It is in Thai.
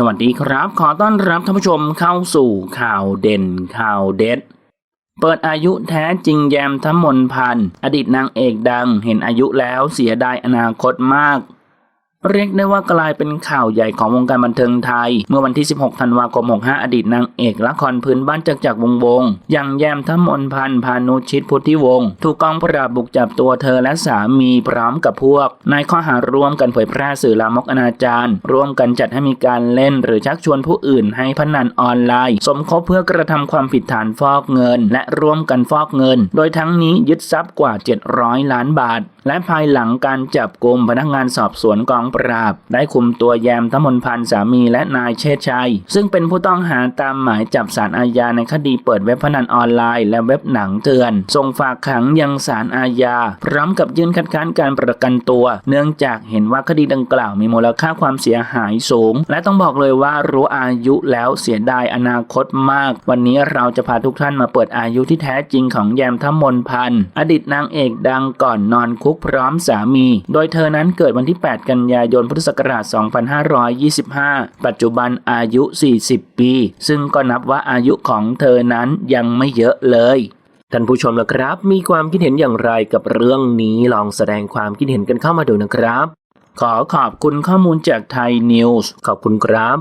สวัสดีครับ ขอต้อนรับท่านผู้ชมเข้าสู่ข่าวเด่นข่าวเด็ด เปิดอายุแท้จริงแยมทัมนพันธ์อดีตนางเอกดังเห็นอายุแล้วเสียดายอนาคตมาก เรียกได้ว่ากลายเป็นข่าวใหญ่ของวงการบันเทิงไทย เมื่อวันที่ 16 ธันวาคม 65 อดีตนางเอกละครพื้นบ้านจากจักวงวงอย่างแยมทมนพันธ์พานุชิตพุทธิวงศ์ถูกกองปราบบุกจับตัวเธอและสามีพร้อมกับพวก ในข้อหาร่วมกันเผยแพร่สื่อลามกอนาจารร่วมกันจัดให้มีการเล่น หรือชักชวนผู้อื่นให้พนันออนไลน์ สมคบเพื่อกระทำความผิดฐานฟอกเงิน และร่วมกันฟอกเงิน โดยทั้งนี้ยึดทรัพย์กว่า 700 ล้านบาท และภายหลังการจับกลุ่มพนักงานสอบสวนกองปราบ ได้คุมตัวแยมทมนพันธ์สามีและนายเชษชัย ซึ่งเป็นผู้ต้องหาตามหมายจับสารอาญาในคดีเปิดเว็บพนันออนไลน์และเว็บหนังเถื่อนส่งฝากขังยังสารอาญา พร้อมกับยื่นคัดค้านการประกันตัว เนื่องจากเห็นว่าคดีดังกล่าวมีมูลค่าความเสียหายสูง และต้องบอกเลยว่ารู้อายุแล้วเสียดายอนาคตมาก วันนี้เราจะพาทุกท่านมาเปิดอายุที่แท้จริงของแยมทมนพันธ์อดีตนางเอกดังก่อนนอนคุกพร้อมสามี โดยเธอนั้นเกิดวันที่ 8 กันยายนพุทธศักราช 2525 ปัจจุบันอายุ 40 ปี ซึ่งก็นับว่าอายุของเธอนั้นยังไม่เยอะเลยท่านผู้ชมละครับ มีความคิดเห็นอย่างไรกับเรื่องนี้ลองแสดงความคิดเห็นกันเข้ามาดูนะครับ ขอขอบคุณข้อมูลจากไทยนิวส์ขอบคุณครับ